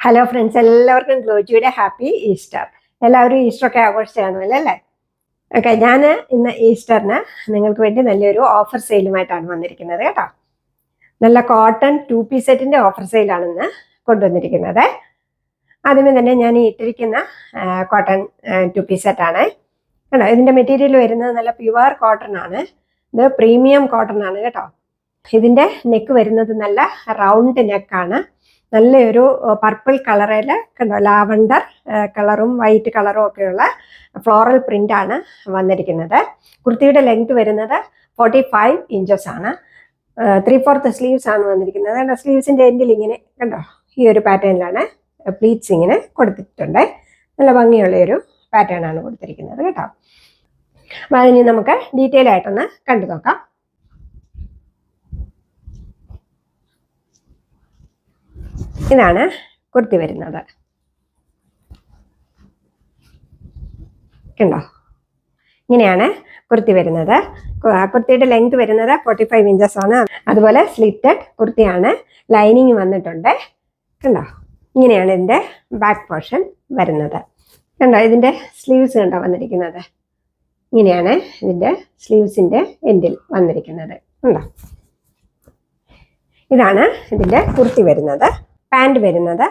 Hello friends എല്ലാവർക്കും ഗ്ലോജിയുടെ happy Easter. എല്ലാവരും ഈസ്റ്റർ ഒക്കെ കാണുമല്ലോ അല്ലേ? ഓക്കെ ഞാൻ ഇന്ന് ഈസ്റ്ററിന് നിങ്ങൾക്ക് വേണ്ടി നല്ലൊരു ഓഫർ സെയിലുമായിട്ടാണ് വന്നിരിക്കുന്നത് കേട്ടോ. നല്ല കോട്ടൺ ടു പീസ് സെറ്റിന്റെ ഓഫർ സെയിലാണ് ഇന്ന് കൊണ്ടുവന്നിരിക്കുന്നത്. ആദ്യമേ തന്നെ ഞാൻ ഇട്ടിരിക്കുന്ന കോട്ടൺ ടു പീസ് സെറ്റാണ് കേട്ടോ ഇതിന്റെ മെറ്റീരിയൽ വരുന്നത് നല്ല പ്യുവർ കോട്ടൺ ആണ്. ഇത് പ്രീമിയം കോട്ടൺ ആണ് കേട്ടോ. ഇതിന്റെ നെക്ക് വരുന്നത് നല്ല റൗണ്ട് നെക്കാണ് നല്ലൊരു പർപ്പിൾ കളറിൽ കണ്ടോ? ലാവണ്ടർ കളറും വൈറ്റ് കളറും ഒക്കെയുള്ള ഫ്ലോറൽ പ്രിന്റ് ആണ് വന്നിരിക്കുന്നത്. കുർത്തിയുടെ ലെങ്ത് വരുന്നത് ഫോർട്ടി ഫൈവ് ഇഞ്ചസ് ആണ്. ത്രീ ഫോർത്ത് സ്ലീവ്സ് ആണ് വന്നിരിക്കുന്നത്. കണ്ടോ സ്ലീവ്സിന്റെ എൻഡിൽ ഇങ്ങനെ കണ്ടോ? ഈ ഒരു പാറ്റേണിലാണ് പ്ലീറ്റ്സ് ഇങ്ങനെ കൊടുത്തിട്ടുണ്ട്. നല്ല ഭംഗിയുള്ള ഒരു പാറ്റേൺ ആണ് കൊടുത്തിരിക്കുന്നത് കേട്ടോ. അപ്പം അതിന് നമുക്ക് ഡീറ്റെയിൽ ആയിട്ടൊന്ന് കണ്ടു നോക്കാം. ഇതാണ് കുർത്തി വരുന്നത്. കണ്ടോ? ഇങ്ങനെയാണ് കുർത്തി വരുന്നത്. കുർത്തിയുടെ ലെങ്ത് വരുന്നത് ഫോർട്ടി ഫൈവ് ഇഞ്ചസ് ആണ്. അതുപോലെ സ്ലിറ്റഡ് കുർത്തിയാണ്. ലൈനിങ് വന്നിട്ടുണ്ട്. കണ്ടോ? ഇങ്ങനെയാണ് ഇതിന്റെ ബാക്ക് പോർഷൻ വരുന്നത്. കണ്ടോ? ഇതിന്റെ സ്ലീവ്സ് കണ്ടോ വന്നിരിക്കുന്നത്? ഇങ്ങനെയാണ് ഇതിന്റെ സ്ലീവ്സിന്റെ എൻഡിൽ വന്നിരിക്കുന്നത്. കണ്ടോ? ഇതാണ് ഇതിന്റെ കുർത്തി വരുന്നത്. പാന്റ് വരുന്നത്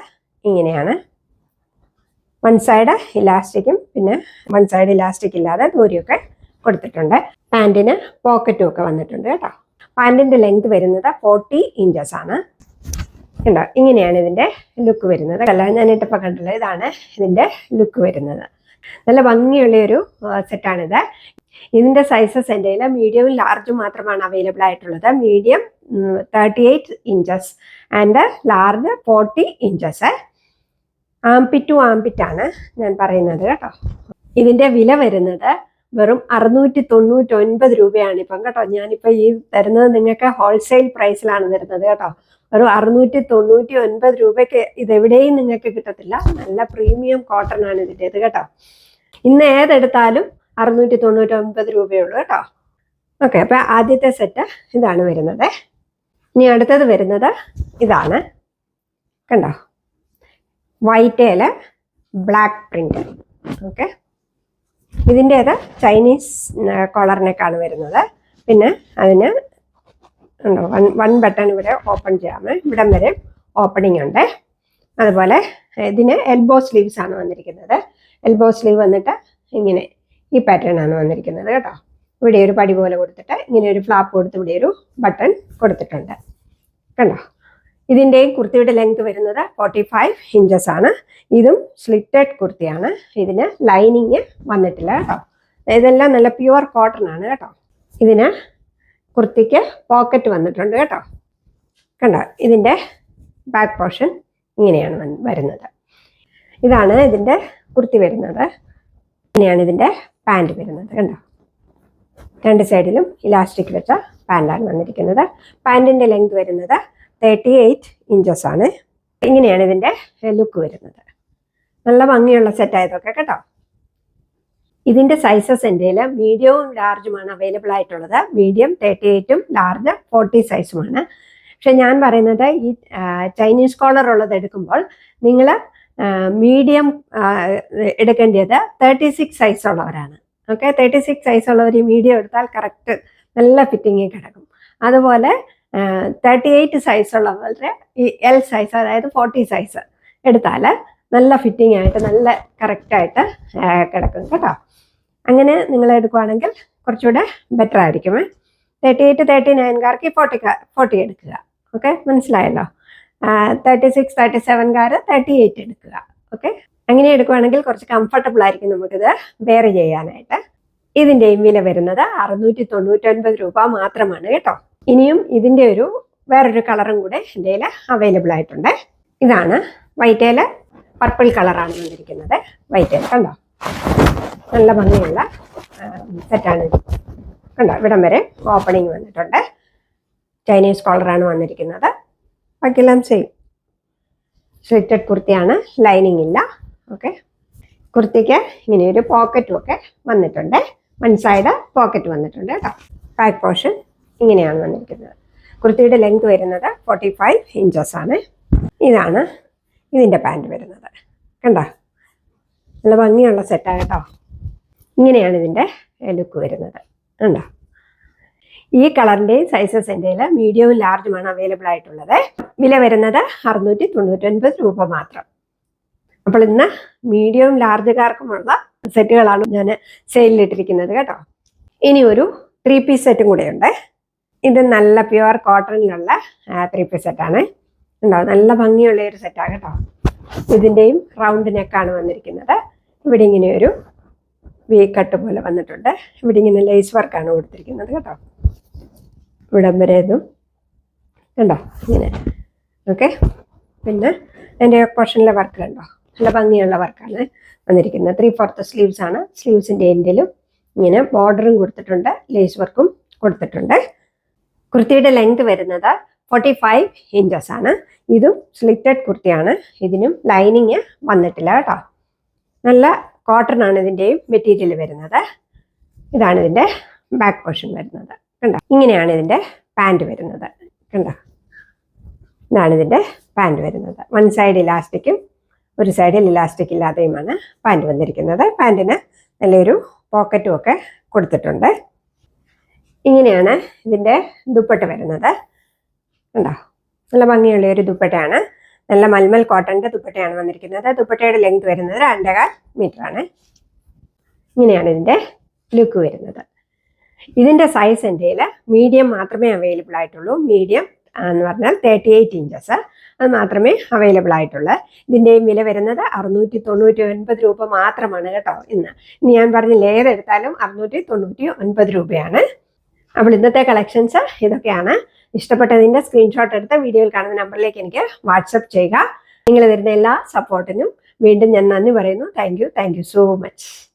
ഇങ്ങനെയാണ്. വൺ സൈഡ് ഇലാസ്റ്റിക്കും പിന്നെ വൺ സൈഡ് ഇലാസ്റ്റിക് ഇല്ലാതെ ദൂരിയൊക്കെ കൊടുത്തിട്ടുണ്ട്. പാന്റിന് പോക്കറ്റും ഒക്കെ വന്നിട്ടുണ്ട് കേട്ടോ. പാന്റിന്റെ ലെങ്ത് വരുന്നത് ഫോർട്ടി ഇഞ്ചസ് ആണ്. കണ്ടോ? ഇങ്ങനെയാണ് ഇതിന്റെ ലുക്ക് വരുന്നത്. അല്ല ഞാനിട്ടപ്പോൾ കണ്ടല്ലോ ഇതാണ് ഇതിന്റെ ലുക്ക് വരുന്നത്. നല്ല ഭംഗിയുള്ള ഒരു സെറ്റാണിത്. ഇതിന്റെ സൈസസ് എന്റെ മീഡിയവും ലാർജും മാത്രമാണ് അവൈലബിൾ ആയിട്ടുള്ളത്. Medium thirty inches and large forty inches armpit to armpit ആണ് ഞാൻ പറയുന്നത് കേട്ടോ. ഇതിന്റെ വില വരുന്നത് വെറും അറുന്നൂറ്റി തൊണ്ണൂറ്റി ഒൻപത് രൂപയാണ് ഇപ്പം കേട്ടോ. ഞാനിപ്പോൾ ഈ തരുന്നത് നിങ്ങൾക്ക് ഹോൾസെയിൽ പ്രൈസിലാണ് തരുന്നത് കേട്ടോ. വെറും അറുന്നൂറ്റി തൊണ്ണൂറ്റി ഒൻപത് രൂപയ്ക്ക് ഇതെവിടെയും നിങ്ങൾക്ക് കിട്ടത്തില്ല. നല്ല പ്രീമിയം കോട്ടൺ ആണ് ഇതിന്റെത് കേട്ടോ. ഇന്ന് ഏതെടുത്താലും അറുന്നൂറ്റി തൊണ്ണൂറ്റി ഒൻപത് രൂപയുള്ളൂ കേട്ടോ. ഓക്കെ അപ്പം ആദ്യത്തെ സെറ്റ് ഇതാണ് വരുന്നത്. ഇനി അടുത്തത് വരുന്നത് ഇതാണ്. കണ്ടോ? വൈറ്റ് വൈറ്റേൽ ബ്ലാക്ക് പ്രിന്റ്. ഓക്കെ. ഇതിന്റേത് ചൈനീസ് കോളറിനേക്കാണ് വരുന്നത്. പിന്നെ അതിന് ഉണ്ടോ? വൺ വൺ ബട്ടൺ ഇവിടെ ഓപ്പൺ ചെയ്യാമേ ഇവിടം വരെ ഓപ്പണിംഗ് ഉണ്ട്. അതുപോലെ ഇതിന് എൽബോ സ്ലീവ്സ് ആണ് വന്നിരിക്കുന്നത്. എൽബോ സ്ലീവ് വന്നിട്ട് ഇങ്ങനെ ഈ പാറ്റേൺ ആണ് വന്നിരിക്കുന്നത്. കേട്ടോ? ഇവിടെ ഒരു പടി പോലെ കൊടുത്തിട്ട് ഇങ്ങനെ ഒരു ഫ്ലാപ്പ് കൊടുത്ത് ഇവിടെ ഒരു ബട്ടൺ കൊടുത്തിട്ടുണ്ട്. കണ്ടോ? ഇതിന്റെയും കുർത്തിയുടെ ലെങ്ത് വരുന്നത് ഫോർട്ടി ഫൈവ് ഇഞ്ചസ് ആണ്. ഇതും സ്ലിറ്റഡ് കുർത്തിയാണ്. ഇതിന് ലൈനിങ് വന്നിട്ടില്ല കേട്ടോ. ഇതെല്ലാം നല്ല പ്യുവർ കോട്ടൺ ആണ് കേട്ടോ. ഇതിന് കുർത്തിക്ക് പോക്കറ്റ് വന്നിട്ടുണ്ട് കേട്ടോ. കണ്ടോ? ഇതിന്റെ ബാക്ക് പോർഷൻ ഇങ്ങനെയാണ് വരുന്നത്. ഇതാണ് ഇതിന്റെ കുർത്തി വരുന്നത്. ഇങ്ങനെയാണ് ഇതിന്റെ പാന്റ് വരുന്നത്. കണ്ടോ? രണ്ട് സൈഡിലും ഇലാസ്റ്റിക് വെച്ച പാന്റാണ് വന്നിരിക്കുന്നത്. പാന്റിന്റെ ലെങ്ത് വരുന്നത് തേർട്ടി എയ്റ്റ് ഇഞ്ചസ് ആണ്. ഇങ്ങനെയാണ് ഇതിന്റെ ലുക്ക് വരുന്നത്. നല്ല ഭംഗിയുള്ള സെറ്റായതൊക്കെ കേട്ടോ. ഇതിന്റെ സൈസസ് എന്റെ മീഡിയവും ലാർജുമാണ് അവൈലബിൾ ആയിട്ടുള്ളത്. മീഡിയം തേർട്ടി എയ്റ്റും ലാർജ് ഫോർട്ടി സൈസുമാണ് പക്ഷെ ഞാൻ പറയുന്നത് ഈ ചൈനീസ് കോളർ ഉള്ളത് എടുക്കുമ്പോൾ നിങ്ങൾ മീഡിയം എടുക്കേണ്ടത് തേർട്ടി സിക്സ് സൈസ് ഉള്ളവരാണ്. ഓക്കെ തേർട്ടി സിക്സ് സൈസ് ഉള്ളവർ ഈ മീഡിയം എടുത്താൽ കറക്റ്റ് നല്ല ഫിറ്റിങ്ങിൽ കിടക്കും. അതുപോലെ തേർട്ടി എയ്റ്റ് സൈസ് ഉള്ളവരുടെ ഈ എൽ സൈസ് അതായത് ഫോർട്ടി സൈസ് എടുത്താൽ നല്ല ഫിറ്റിംഗ് ആയിട്ട് നല്ല കറക്റ്റായിട്ട് കിടക്കും കേട്ടോ. അങ്ങനെ നിങ്ങൾ എടുക്കുവാണെങ്കിൽ കുറച്ചുകൂടെ ബെറ്റർ ആയിരിക്കുമേ തേർട്ടി എയ്റ്റ് തേർട്ടി നയൻകാർക്ക് ഫോർട്ടി ഫോർട്ടി എടുക്കുക. ഓക്കെ മനസ്സിലായല്ലോ? തേർട്ടി സിക്സ് തേർട്ടി സെവൻകാർ തേർട്ടി എയ്റ്റ് എടുക്കുക. ഓക്കെ അങ്ങനെ എടുക്കുവാണെങ്കിൽ കുറച്ച് കംഫർട്ടബിൾ ആയിരിക്കും നമുക്കിത് വെയർ ചെയ്യാനായിട്ട്. ഇതിന്റെയും വില വരുന്നത് അറുന്നൂറ്റി തൊണ്ണൂറ്റൊൻപത് രൂപ മാത്രമാണ് കേട്ടോ. ഇനിയും ഇതിന്റെ ഒരു വേറൊരു കളറും കൂടെ എന്റെ കയ്യിൽ അവൈലബിൾ ആയിട്ടുണ്ട്. ഇതാണ് വൈറ്റേൽ പർപ്പിൾ കളറാണ് വന്നിരിക്കുന്നത്. വൈറ്റേൽ കണ്ടോ? നല്ല ഭംഗിയുള്ള സെറ്റാണ് കണ്ടോ? ഇവിടം വരെ ഓപ്പണിങ് വന്നിട്ടുണ്ട്. ചൈനീസ് കോളറാണ് വന്നിരിക്കുന്നത്. ബാക്കിയെല്ലാം സെയിം സ്ലിറ്റഡ് കുർത്തിയാണ് ലൈനിങ് ഇല്ല. ഓക്കെ? കുർത്തിക്ക് ഇങ്ങനെ ഒരു പോക്കറ്റും ഒക്കെ വന്നിട്ടുണ്ട്. വൺ സൈഡ് പോക്കറ്റ് വന്നിട്ടുണ്ട് കേട്ടോ. ബാക്ക് പോർഷൻ ഇങ്ങനെയാണ് വന്നിരിക്കുന്നത്. കുർത്തിയുടെ ലെങ്ത് വരുന്നത് ഫോർട്ടി ഫൈവ് ഇഞ്ചസ് ആണ്. ഇതാണ് ഇതിന്റെ പാന്റ് വരുന്നത്. കണ്ടോ? നല്ല ഭംഗിയുള്ള സെറ്റാണ് കേട്ടോ. ഇങ്ങനെയാണ് ഇതിന്റെ ലുക്ക് വരുന്നത്. കണ്ടോ? ഈ കളറിന്റെയും സൈസസ് എന്റെ മീഡിയവും ലാർജുമാണ് അവൈലബിൾ ആയിട്ടുള്ളത്. വില വരുന്നത് അറുന്നൂറ്റി തൊണ്ണൂറ്റൊൻപത് രൂപ മാത്രം. അപ്പോൾ ഇന്ന് മീഡിയവും ലാർജുകാർക്കുമുള്ള സെറ്റുകളാണ് ഞാൻ സെയിലിലിട്ടിരിക്കുന്നത് കേട്ടോ. ഇനി ഒരു ത്രീ പീസ് സെറ്റും കൂടെ ഉണ്ട്. ഇത് നല്ല പ്യുവർ കോട്ടണിലുള്ള ത്രീ പീസ് സെറ്റാണ് ഉണ്ടോ നല്ല ഭംഗിയുള്ള ഒരു സെറ്റാണ് കേട്ടോ. ഇതിന്റെയും റൗണ്ട് നെക്കാണ് വന്നിരിക്കുന്നത്. ഇവിടെ ഇങ്ങനെ ഒരു വി കട്ട് പോലെ വന്നിട്ടുണ്ട്. ഇവിടെ ഇങ്ങനെ ലേസ് വർക്കാണ് കൊടുത്തിരിക്കുന്നത് കേട്ടോ. ഇവിടം വരെ ഇതും കണ്ടോ? ഇങ്ങനെ. ഓക്കെ പിന്നെ എന്റെ പോർഷനിലെ വർക്ക് കണ്ടോ? നല്ല ഭംഗിയുള്ള വർക്കാണ് വന്നിരിക്കുന്നത്. ത്രീ ഫോർത്ത് സ്ലീവ്സ് ആണ്. സ്ലീവ്സിന്റെ എൻഡിലും ഇങ്ങനെ ബോർഡറും കൊടുത്തിട്ടുണ്ട്. ലേസ് വർക്കും കൊടുത്തിട്ടുണ്ട്. കുർത്തിയുടെ ലെങ്ത് വരുന്നത് ഫോർട്ടി ഫൈവ് ഇഞ്ചസ് ആണ്. ഇതും സ്ലിറ്റഡ് കുർത്തിയാണ്. ഇതിനും ലൈനിങ് വന്നിട്ടില്ല കേട്ടോ. നല്ല കോട്ടൺ ആണ് ഇതിന്റെയും മെറ്റീരിയൽ വരുന്നത്. ഇതാണ് ഇതിന്റെ ബാക്ക് പോർഷൻ വരുന്നത്. കണ്ടോ? ഇങ്ങനെയാണ് ഇതിന്റെ പാന്റ് വരുന്നത്. കണ്ടോ? ഇതാണ് ഇതിന്റെ പാന്റ് വരുന്നത്. വൺ സൈഡ് ഇലാസ്റ്റിക്കും ഒരു സൈഡിൽ ഇലാസ്റ്റിക് ഇല്ലാതെയുമാണ് പാന്റ് വന്നിരിക്കുന്നത്. പാന്റിന് നല്ലൊരു പോക്കറ്റും ഒക്കെ കൊടുത്തിട്ടുണ്ട്. ഇങ്ങനെയാണ് ഇതിന്റെ ദുപ്പട്ട വരുന്നത്. ഉണ്ടോ നല്ല ഭംഗിയുള്ള ഒരു ദുപ്പട്ടയാണ്. നല്ല മൽമൽ കോട്ടന്റെ ദുപ്പട്ടയാണ് വന്നിരിക്കുന്നത്. ദുപ്പട്ടയുടെ ലെങ്ത് വരുന്നത് രണ്ടേകാൽ മീറ്റർ ആണ്. ഇങ്ങനെയാണ് ഇതിന്റെ ലുക്ക് വരുന്നത്. ഇതിന്റെ സൈസ് എന്റെ മീഡിയം മാത്രമേ അവൈലബിൾ ആയിട്ടുള്ളൂ. മീഡിയം എന്ന് പറഞ്ഞാൽ തേർട്ടി എയ്റ്റ് ഇഞ്ചസ് അത് മാത്രമേ അവൈലബിൾ ആയിട്ടുള്ളൂ. ഇതിന്റെയും വില വരുന്നത് അറുന്നൂറ്റി തൊണ്ണൂറ്റി ഒൻപത് രൂപ മാത്രമാണ് കേട്ടോ ഇന്ന്. ഇനി ഞാൻ പറഞ്ഞില്ല ഏതെടുത്താലും അറുന്നൂറ്റി തൊണ്ണൂറ്റി ഒൻപത് രൂപയാണ്. അപ്പോൾ ഇന്നത്തെ കളക്ഷൻസ് ഇതൊക്കെയാണ്. ഇഷ്ടപ്പെട്ടതിന്റെ സ്ക്രീൻഷോട്ട് എടുത്ത് വീഡിയോയിൽ കാണുന്ന നമ്പറിലേക്ക് എനിക്ക് വാട്സപ്പ് ചെയ്യുക. നിങ്ങൾ തരുന്ന എല്ലാ സപ്പോർട്ടിനും വീണ്ടും ഞാൻ നന്ദി പറയുന്നു. Thank you thank you so much